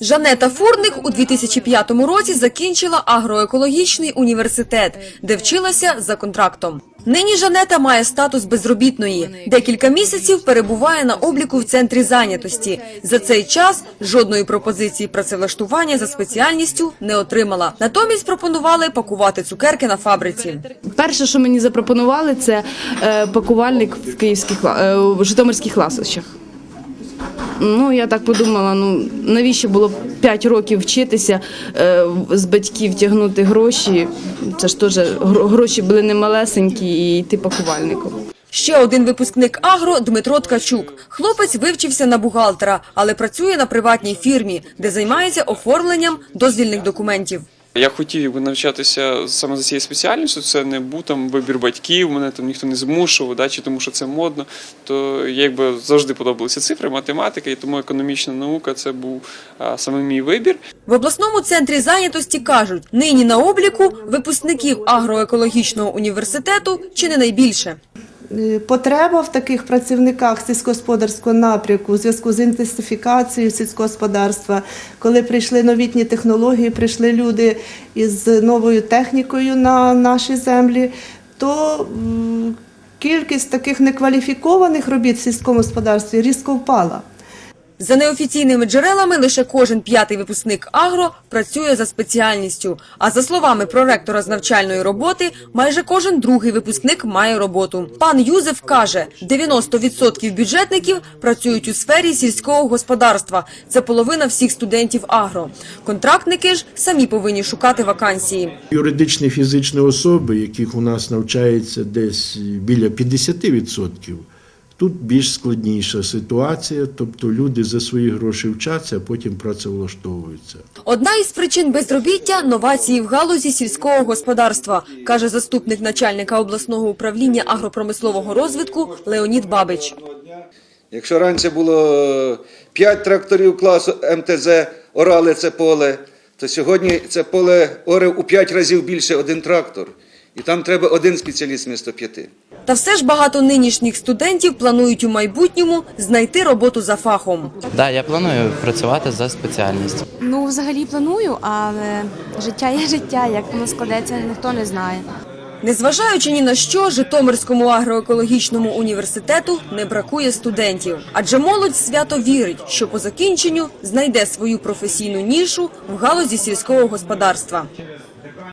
Жанета Фурник у 2005 році закінчила агроекологічний університет, де вчилася за контрактом. Нині Жанета має статус безробітної. Декілька місяців перебуває на обліку в центрі зайнятості. За цей час жодної пропозиції працевлаштування за спеціальністю не отримала. Натомість пропонували пакувати цукерки на фабриці. Перше, що мені запропонували, це е, пакувальник в київських е, в Житомирських ласощах. Ну, я так подумала, ну навіщо було 5 років вчитися, е, з батьків тягнути гроші. Це ж теж гро- гроші були не малесенькі і йти пакувальником. Ще один випускник агро Дмитро Ткачук. Хлопець вивчився на бухгалтера, але працює на приватній фірмі, де займається оформленням дозвільних документів. Я хотів навчатися саме за цією спеціальністю. Це не був там вибір батьків, мене там ніхто не змушував, да, чи тому що це модно. То я якби завжди подобалися цифри, математика, і тому економічна наука це був а, саме мій вибір. В обласному центрі зайнятості кажуть, нині на обліку випускників агроекологічного університету чи не найбільше. Е, Потреба в таких працівниках сільськогосподарського напрямку у зв'язку з інтенсифікацією сільськогосподарства, коли прийшли новітні технології, прийшли люди із новою технікою на наші землі, то кількість таких некваліфікованих робіт в сільському господарстві різко впала. За неофіційними джерелами, лише кожен п'ятий випускник агро працює за спеціальністю. А за словами проректора з навчальної роботи, майже кожен другий випускник має роботу. Пан Юзеф каже, 90% бюджетників працюють у сфері сільського господарства. Це половина всіх студентів агро. Контрактники ж самі повинні шукати вакансії. Юридичні фізичні особи, яких у нас навчається десь біля 50%, тут більш складніша ситуація, тобто люди за свої гроші вчаться, а потім працевлаштовуються. Одна із причин безробіття – новації в галузі сільського господарства, каже заступник начальника обласного управління агропромислового розвитку Леонід Бабич. Якщо раніше було 5 тракторів класу МТЗ орали це поле, то сьогодні це поле орив у 5 разів більше один трактор. І там треба один спеціаліст вмісто п'яти. Та все ж багато нинішніх студентів планують у майбутньому знайти роботу за фахом. Да, я планую працювати за спеціальністю. Ну, взагалі планую, але життя є життя. Як воно складеться, ніхто не знає. Незважаючи ні на що, Житомирському агроекологічному університету не бракує студентів. Адже молодь свято вірить, що по закінченню знайде свою професійну нішу в галузі сільського господарства.